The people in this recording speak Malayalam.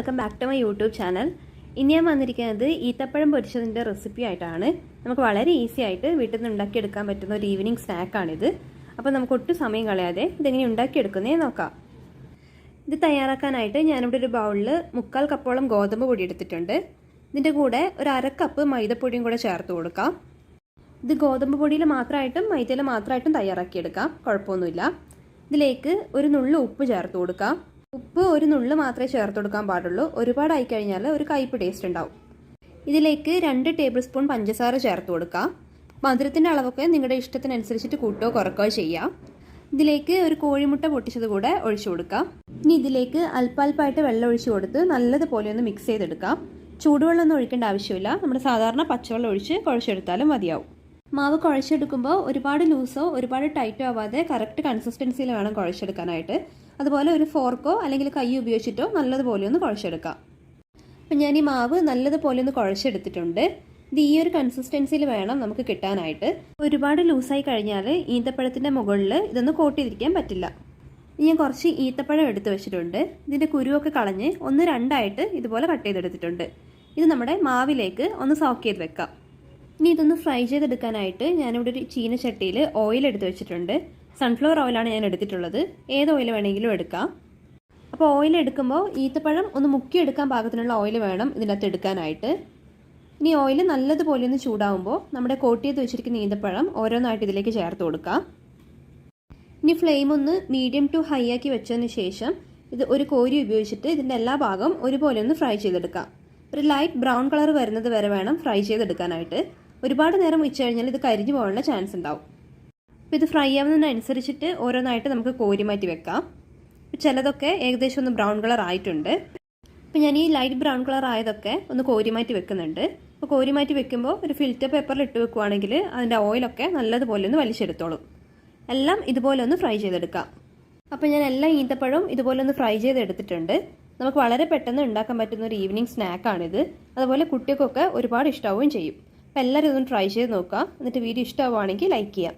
Welcome back to my YouTube channel ഇനി ഞാൻ വന്നിരിക്കുന്നത് ഈത്തപ്പഴം പൊരിച്ചതിന്റെ റെസിപ്പി ആയിട്ടാണ്. നമുക്ക് വളരെ ഈസി ആയിട്ട് വീട്ടിൽ നിന്ന് ഉണ്ടാക്കിയെടുക്കാൻ പറ്റുന്ന ഒരു ഈവനിങ് സ്നാക്കാണിത് അപ്പോൾ നമുക്ക് ഒട്ടും സമയം കളയാതെ ഇതെങ്ങനെ ഉണ്ടാക്കിയെടുക്കുന്നേ നോക്കാം. ഇത് തയ്യാറാക്കാനായിട്ട് ഞാനിവിടെ ഒരു ബൗളിൽ മുക്കാൽ കപ്പോളം ഗോതമ്പ് പൊടി എടുത്തിട്ടുണ്ട്. ഇതിന്റെ കൂടെ ഒരു അര കപ്പ് മൈദപ്പൊടിയും കൂടെ ചേർത്ത് കൊടുക്കാം. ഇത് ഗോതമ്പ് പൊടിയിൽ മാത്രമായിട്ടും മൈദയിൽ മാത്രമായിട്ടും തയ്യാറാക്കിയെടുക്കാം. കുഴപ്പമൊന്നുമില്ല. ഇതിലേക്ക് ഒരു നുള്ളു ഉപ്പ് ചേർത്ത് കൊടുക്കാം. ഉപ്പ് ഒരു നുള്ളു മാത്രമേ ചേർത്ത് കൊടുക്കാൻ പാടുള്ളൂ. ഒരുപാടായി കഴിഞ്ഞാൽ ഒരു കയ്പ് ടേസ്റ്റ് ഉണ്ടാവും. ഇതിലേക്ക് രണ്ട് ടേബിൾ സ്പൂൺ പഞ്ചസാര ചേർത്ത് കൊടുക്കാം. മധുരത്തിന്റെ അളവൊക്കെ നിങ്ങളുടെ ഇഷ്ടത്തിനനുസരിച്ചിട്ട് കൂട്ടോ കുറക്കുകയോ ചെയ്യാം. ഇതിലേക്ക് ഒരു കോഴിമുട്ട പൊട്ടിച്ചത് കൂടെ ഒഴിച്ചു കൊടുക്കാം. ഇനി ഇതിലേക്ക് അല്പാൽപ്പായിട്ട് വെള്ളം ഒഴിച്ചു കൊടുത്ത് നല്ലതുപോലെ ഒന്ന് മിക്സ് ചെയ്തെടുക്കാം. ചൂടുവെള്ളമൊന്നും ഒഴിക്കേണ്ട ആവശ്യമില്ല. നമ്മൾ സാധാരണ പച്ചവെള്ളം ഒഴിച്ച് കുഴച്ചെടുത്താലും മതിയാവും. മാവ് കുഴച്ചെടുക്കുമ്പോൾ ഒരുപാട് ലൂസോ ഒരുപാട് ടൈറ്റോ ആവാതെ കറക്റ്റ് കൺസിസ്റ്റൻസിയിൽ വേണം കുഴച്ചെടുക്കാനായിട്ട്. അതുപോലെ ഒരു ഫോർക്കോ അല്ലെങ്കിൽ കൈ ഉപയോഗിച്ചിട്ടോ നല്ലതുപോലെ ഒന്ന് കുഴച്ചെടുക്കാം. അപ്പം ഞാൻ ഈ മാവ് നല്ലതുപോലെ ഒന്ന് കുഴച്ചെടുത്തിട്ടുണ്ട്. ഇത് ഈ ഒരു കൺസിസ്റ്റൻസിയിൽ വേണം നമുക്ക് കിട്ടാനായിട്ട്. ഒരുപാട് ലൂസായി കഴിഞ്ഞാൽ ഈന്തപ്പഴത്തിന്റെ മുകളിൽ ഇതൊന്ന് കോട്ട് ചെയ്തിരിക്കാൻ പറ്റില്ല. ഞാൻ കുറച്ച് ഈത്തപ്പഴം എടുത്ത് വെച്ചിട്ടുണ്ട്. ഇതിന്റെ കുരുവൊക്കെ കളഞ്ഞ് ഒന്ന് രണ്ടായിട്ട് ഇതുപോലെ കട്ട് ചെയ്തെടുത്തിട്ടുണ്ട്. ഇത് നമ്മുടെ മാവിലേക്ക് ഒന്ന് സോക്ക് ചെയ്ത് വെക്കാം. ഇനി ഇതൊന്ന് ഫ്രൈ ചെയ്തെടുക്കാനായിട്ട് ഞാനിവിടെ ഒരു ചീനച്ചട്ടിയിൽ ഓയിൽ എടുത്ത് വെച്ചിട്ടുണ്ട്. സൺഫ്ലവർ ഓയിലാണ് ഞാൻ എടുത്തിട്ടുള്ളത്. ഏത് ഓയിൽ വേണമെങ്കിലും എടുക്കാം. അപ്പോൾ ഓയിൽ എടുക്കുമ്പോൾ ഈത്തപ്പഴം ഒന്ന് മുക്കിയെടുക്കാൻ പാകത്തിനുള്ള ഓയിൽ വേണം ഇതിനകത്ത് എടുക്കാനായിട്ട്. ഇനി ഓയിൽ നല്ലതുപോലെ ഒന്ന് ചൂടാവുമ്പോൾ നമ്മുടെ കോട്ട് വെച്ചിരിക്കുന്ന ഈന്തപ്പഴം ഓരോന്നായിട്ട് ഇതിലേക്ക് ചേർത്ത് കൊടുക്കാം. ഇനി ഫ്ലെയിം ഒന്ന് മീഡിയം ടു ഹൈ ആക്കി വെച്ചതിന് ശേഷം ഇത് ഒരു കോരി ഉപയോഗിച്ചിട്ട് ഇതിന്റെ എല്ലാ ഭാഗവും ഒരുപോലെ ഒന്ന് ഫ്രൈ ചെയ്തെടുക്കാം. ഒരു ലൈറ്റ് ബ്രൗൺ കളർ വരുന്നത് വരെ വേണം ഫ്രൈ ചെയ്തെടുക്കാനായിട്ട്. ഒരുപാട് നേരം വെച്ച് കഴിഞ്ഞാൽ ഇത് കരിഞ്ഞു പോകാനുള്ള ചാൻസ് ഉണ്ടാവും. ഇത് ഫ്രൈ ആവുന്നതിനനുസരിച്ചിട്ട് ഓരോന്നായിട്ട് നമുക്ക് കോരി മാറ്റി വെക്കാം. ചിലതൊക്കെ ഏകദേശം ഒന്ന് ബ്രൗൺ കളർ ആയിട്ടുണ്ട്. അപ്പോൾ ഞാൻ ഈ ലൈറ്റ് ബ്രൗൺ കളർ ആയതൊക്കെ ഒന്ന് കോരി മാറ്റി വെക്കുന്നുണ്ട്. അപ്പോൾ കോരി മാറ്റി വെക്കുമ്പോൾ ഒരു ഫിൽറ്റർ പേപ്പറിൽ ഇട്ട് വെക്കുവാണെങ്കിൽ അതിന്റെ ഓയിലൊക്കെ നല്ലതുപോലെ ഒന്ന് വലിച്ചെടുത്തോളും. എല്ലാം ഇതുപോലെ ഒന്ന് ഫ്രൈ ചെയ്തെടുക്കാം. അപ്പോൾ ഞാൻ എല്ലാ ഈന്തപ്പഴവും ഇതുപോലെ ഒന്ന് ഫ്രൈ ചെയ്തെടുത്തിട്ടുണ്ട്. നമുക്ക് വളരെ പെട്ടെന്ന് ഉണ്ടാക്കാൻ പറ്റുന്ന ഒരു ഈവനിങ് സ്നാക്കാണിത് അതുപോലെ കുട്ടികൾക്കൊക്കെ ഒരുപാട് ഇഷ്ടമാവുകയും ചെയ്യും. അപ്പോൾ എല്ലാവരും ഇതൊന്ന് ട്രൈ ചെയ്ത് നോക്കുക എന്നിട്ട് വീഡിയോ ഇഷ്ടമാവുകയാണെങ്കിൽ ലൈക്ക് ചെയ്യാം.